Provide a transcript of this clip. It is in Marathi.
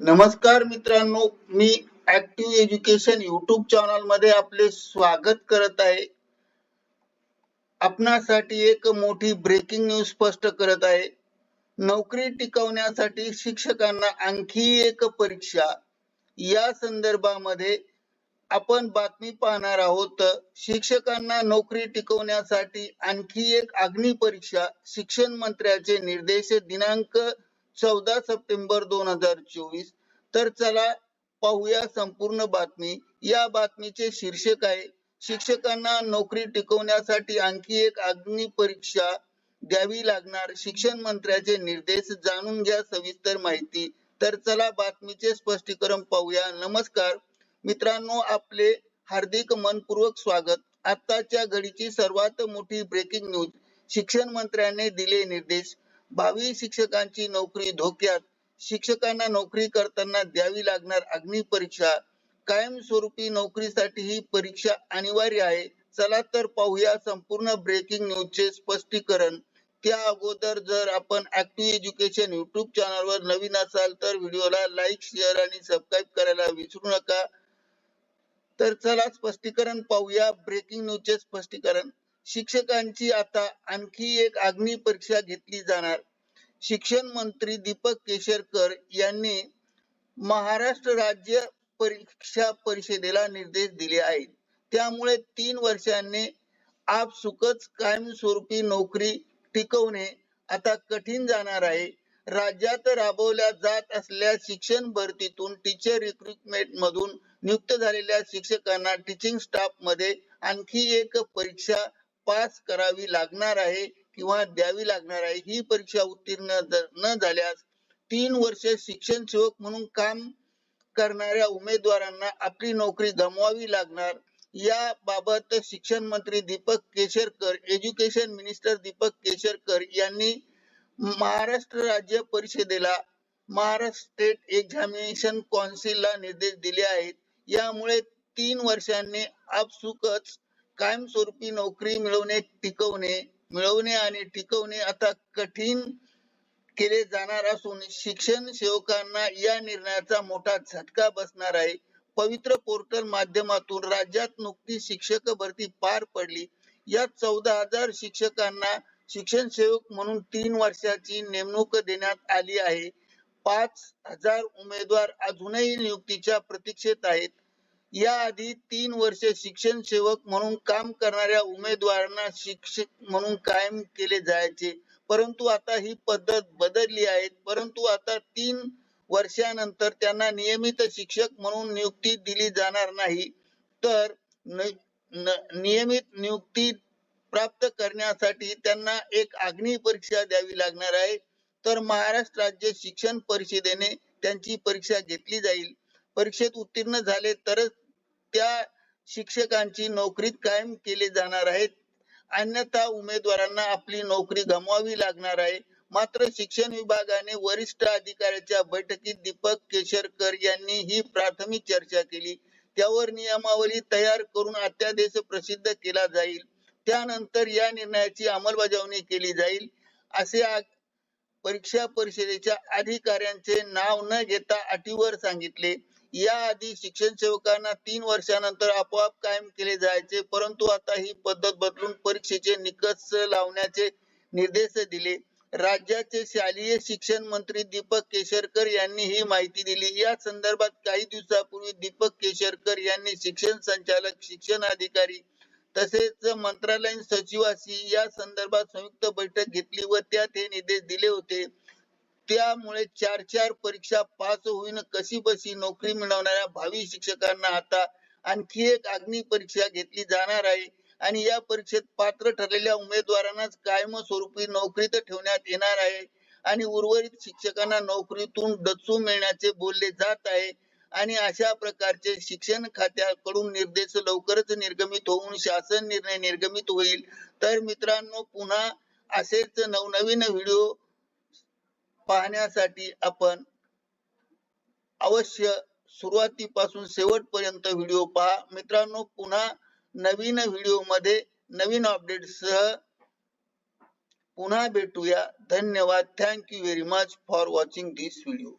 नमस्कार मित्रांनो मी ऍक्टिव्ह एज्युकेशन युट्यूब चॅनलमध्ये आपले स्वागत करत आहे. आपणासाठी एक मोठी ब्रेकिंग न्यूज स्पष्ट करत आहे. नोकरी टिकवण्यासाठी शिक्षकांना आणखी एक परीक्षा. या संदर्भामध्ये आपण बातमी पाहणार आहोत शिक्षकांना नोकरी टिकवण्यासाठी आणखी एक अग्निपरीक्षा शिक्षण मंत्र्याचे निर्देश दिनांक चौदा सप्टेंबर दोन हजार चोवीस. तर चला पाहूया संपूर्ण बातमी. या बातमीचे शीर्षक आहे शिक्षकांना नोकरी टिकवण्यासाठी आणखी एक अग्नि परीक्षा द्यावी लागणार. शिक्षण मंत्र्याचे निर्देश जाणून घ्या सविस्तर माहिती. तर चला बातमीचे स्पष्टीकरण पाहूया. नमस्कार. मित्रांनो आपले हार्दिक मनपूर्वक स्वागत. आताच्या घडीची सर्वात मोठी ब्रेकिंग न्यूज शिक्षण मंत्र्याने दिले निर्देश. बावीस शिक्षकांची नोकरी धोक्यात. शिक्षकांना नोकरी करताना द्यावी लागणार अग्निपरीक्षा कायमस्वरूपी नोकरीसाठी ही परीक्षा अनिवार्य आहे. चला तर पाहूया संपूर्ण ब्रेकिंग न्यूजचे स्पष्टीकरण. त्या अगोदर जर आपण ऍक्टिव्ह एज्युकेशन युट्यूब चॅनलवर नवीन असाल तर व्हिडिओला लाईक शेअर आणि सबस्क्राईब करायला विसरू नका. तर चला स्पष्टीकरण पाहूया ब्रेकिंग न्यूजचे स्पष्टीकरण. शिक्षकांची आता आणखी एक अग्नी परीक्षा घेतली जाणार. शिक्षण मंत्री दीपक केशरकर यांनी महाराष्ट्र राज्य परीक्षा परिषदेला निर्देश दिले आहेत. त्यामुळे तीन वर्षांनी आप सुखच कायमस्वरूपी नोकरी टिकवणे आता कठीण जाणार आहे. राज्यात राबवल्या जात असलेल्या शिक्षण भरतीतून टीचर रिक्रुटमेंट मधून नियुक्त झालेल्या शिक्षकांना टीचिंग स्टाफमध्ये आणखी एक परीक्षा पास करावी लागणार आहे किंवा द्यावी लागणार आहे ही परीक्षा उत्तीर्ण न झाल्यास तीन वर्ष शिक्षण सेवक म्हणून काम करणाऱ्या उमेदवारांना आपली नोकरी गमवावी लागणार. या बाबत शिक्षण मंत्री दीपक केशरकर एज्युकेशन मिनिस्टर दीपक केशरकर यांनी महाराष्ट्र राज्य परिषदेला महाराष्ट्र स्टेट एक्झामिनेशन कौन्सिलला निर्देश दिले आहेत. यामुळे तीन वर्षांनी आपसुकच कायमस्वरूपी नोकरी मिळवणे टिकवणे मिळवणे आणि टिकवणे आता कठीण केले जाणार असून शिक्षण सेवकांना या निर्णयाचा मोठा झटका बसणार आहे. पवित्र पोर्टल माध्यमातून राज्यात नुकतीच शिक्षक भरती पार पडली. या चौदा हजार शिक्षकांना शिक्षण सेवक म्हणून तीन वर्षाची नेमणूक देण्यात आली आहे. पाच हजार उमेदवार अजूनही नियुक्तीच्या प्रतीक्षेत आहेत. याआधी तीन वर्ष शिक्षण सेवक म्हणून काम करणाऱ्या उमेदवारांना शिक्षक म्हणून कायम केले जायचे. परंतु आता ही पद्धत बदलली आहे. परंतु आता तीन वर्षानंतर त्यांना नियमित शिक्षक म्हणून नियुक्ती दिली जाणार नाही. तर नियमित नियुक्ती प्राप्त करण्यासाठी त्यांना एक अग्नि परीक्षा द्यावी लागणार आहे. तर महाराष्ट्र राज्य शिक्षण परिषदेने त्यांची परीक्षा घेतली जाईल. परीक्षेत उत्तीर्ण झाले तरच त्या शिक्षकांची नोकरीत कायम केले जाणार आहेत. अन्यथा उमेदवारांना आपली नोकरी गमवावी लागणार आहे. मात्र शिक्षण विभागाने वरिष्ठ अधिकाऱ्याच्या बैठकीत दीपक केशरकर यांनी ही प्राथमिक चर्चा केली. त्यावर नियमावली तयार करून अत्यादेश प्रसिद्ध केला जाईल. त्यानंतर या निर्णयाची अंमलबजावणी केली जाईल. असे परीक्षा परिषदेच्या अधिकाऱ्यांचे नाव न घेता अटीवर सांगितले. याआधी शिक्षण सेवकांना तीन वर्षानंतर आपोआप कायम केले जायचे परंतु आता ही पद्धत बदलून परीक्षेचे निकष लावण्याचे निर्देश दिले. राज्याचे शालेय शिक्षण मंत्री दीपक केशरकर यांनी ही माहिती दिली. या संदर्भात काही दिवसापूर्वी दीपक केशरकर यांनी शिक्षण संचालक शिक्षण अधिकारी तसेच मंत्रालयीन सचिवाशी या संदर्भात संयुक्त बैठक घेतली व त्यात हे निर्देश दिले होते. त्यामुळे चार चार परीक्षा पास होईन कशी बशी नोकरी मिळवणाऱ्या भावी शिक्षकांना आता आणखी एक अग्नि परीक्षा घेतली जाणार आहे. आणि या परीक्षेत पात्र ठरलेल्या उमेदवारांनाच कायम स्वरूपी नोकरीत ठेवण्यात येणार आहे. आणि उर्वरित शिक्षकांना नोकरीतून डचू मिळण्याचे बोलले जात आहे. आणि अशा प्रकारचे शिक्षण खात्याकडून निर्देश लवकरच निर्गमित होऊन शासन निर्णय निर्गमित होईल. तर मित्रांनो पुन्हा असेच नवनवीन व्हिडिओ पाहण्यासाठी आपण अवश्य सुरुवातीपासून शेवटपर्यंत व्हिडिओ पहा. मित्रांनो पुन्हा नवीन व्हिडिओमध्ये नवीन अपडेट सह पुन्हा भेटूया. धन्यवाद. Thank you very much for watching this video